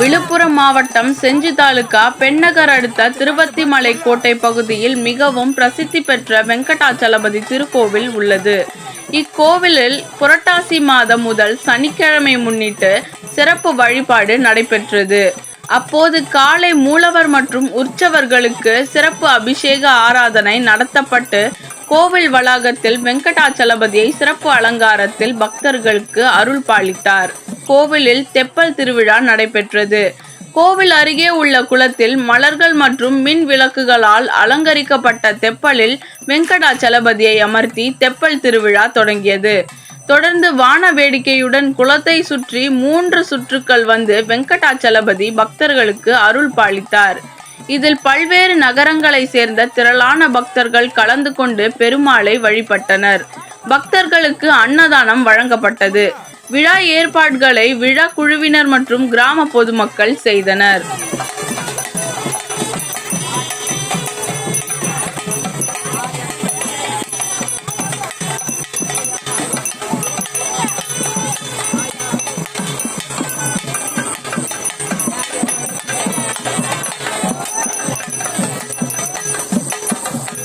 விழுப்புரம் மாவட்டம் செஞ்சி தாலுகா பெண்ணகர் அடுத்த திருவத்திமலை கோட்டை பகுதியில் மிகவும் பிரசித்தி பெற்ற வெங்கடாச்சலபதி திருக்கோவில் உள்ளது. இக்கோவிலில் புரட்டாசி மாதம் முதல் சனிக்கிழமை முன்னிட்டு சிறப்பு வழிபாடு நடைபெற்றது. அப்போது காலை மூலவர் மற்றும் உற்சவர்களுக்கு சிறப்பு அபிஷேக ஆராதனை நடத்தப்பட்டு கோவில் வளாகத்தில் வெங்கடாச்சலபதியை சிறப்பு அலங்காரத்தில் பக்தர்களுக்கு அருள் பாலித்தார். கோவிலில் தெப்பல் திருவிழா நடைபெற்றது. கோவில் அருகே உள்ள குளத்தில் மலர்கள் மற்றும் மின் விளக்குகளால் அலங்கரிக்கப்பட்ட தெப்பலில் வெங்கடாச்சலபதியை அமர்த்தி தெப்பல் திருவிழா தொடங்கியது. தொடர்ந்து வான வேடிக்கையுடன் குளத்தை சுற்றி மூன்று சுற்றுக்கள் வந்து வெங்கடாச்சலபதி பக்தர்களுக்கு அருள் பாலித்தார். இதில் பல்வேறு நகரங்களை சேர்ந்த திரளான பக்தர்கள் கலந்து கொண்டு பெருமாளை வழிபட்டனர். பக்தர்களுக்கு அன்னதானம் வழங்கப்பட்டது. விழா ஏற்பாடுகளை விழா குழுவினர் மற்றும் கிராம பொதுமக்கள் செய்தனர்.